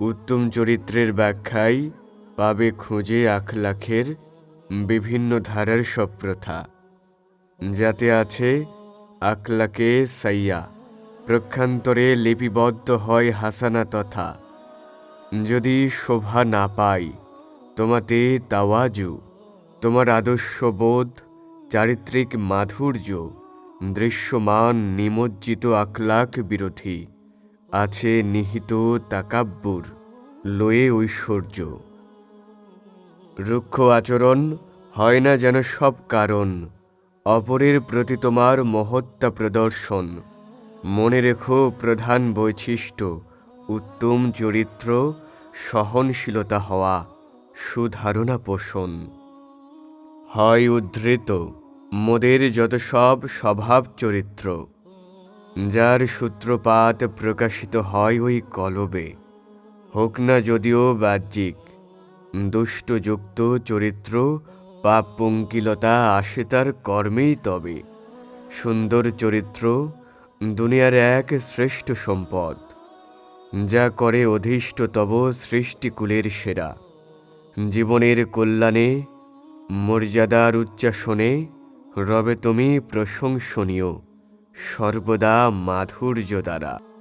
উত্তম চরিত্রের ব্যাখ্যায় পাবে খুঁজে আখলাখের বিভিন্ন ধারার সব প্রথা। যাতে আছে আখলাকে সাইয়া, প্রক্ষান্তরে লিপিবদ্ধ হয় হাসানা তথা। যদি শোভা না পাই, তোমাতে তাওয়াজু, তোমার আদর্শবোধ চারিত্রিক মাধুর্য, দৃশ্যমান নিমজ্জিত আখলাক বিরোধী। আছে নিহিত তাকাব্বুর, লয়ে ঐশ্বর্য। রুক্ষ আচরণ হয় না যেন সব কারণ, অপরের প্রতি তোমার মহত্তা প্রদর্শন। মনে রেখো প্রধান বৈশিষ্ট্য, উত্তম চরিত্র, সহনশীলতা হওয়া, সুধারণা পোষণ। হয় উদ্ধৃত, মোদের যত সব স্বভাব চরিত্র। যার সূত্রপাত প্রকাশিত হয় ওই কলবে। হোক না যদিও বাহ্যিক, দুষ্টযুক্ত চরিত্র, পাপ পঙ্কিলতা আসে তার কর্মেই তবে। সুন্দর চরিত্র, দুনিয়ার এক শ্রেষ্ঠ সম্পদ। যা করে অধিষ্ঠ তব সৃষ্টিকুলের সেরা। জীবনের কল্যাণে, মর্যাদার উচ্চাসনে রবে তুমি প্রশংসনীয়। সর্বদা মাধুর্য দ্বারা।